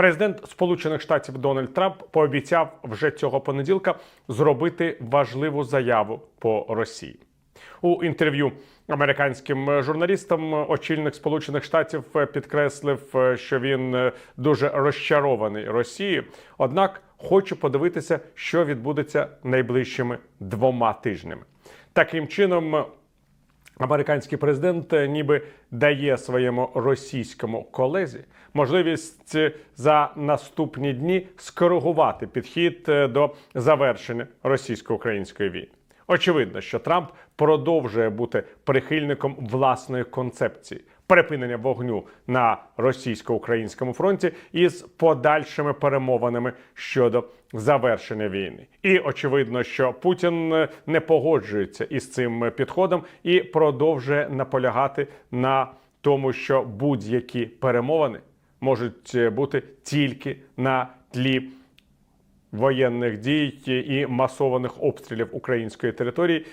Президент Сполучених Штатів Дональд Трамп пообіцяв вже цього понеділка зробити важливу заяву по Росії. У інтерв'ю американським журналістам очільник Сполучених Штатів підкреслив, що він дуже розчарований Росією, однак хоче подивитися, що відбудеться найближчими двома тижнями. Таким чином, Американський президент е, ніби дає своєму російському колезі можливість е, за наступні дні скоригувати підхід е, до завершення російсько-української війни. Очевидно, що Трамп продовжує бути прихильником власної концепції припинення вогню на російсько-українському фронті із подальшими перемовинами щодо завершення війни. І очевидно, що Путін е, не погоджується із цим підходом і продовжує наполягати на тому, що будь-які перемовини можуть е, бути тільки на тлі воєнних дій і масованих обстрілів української території.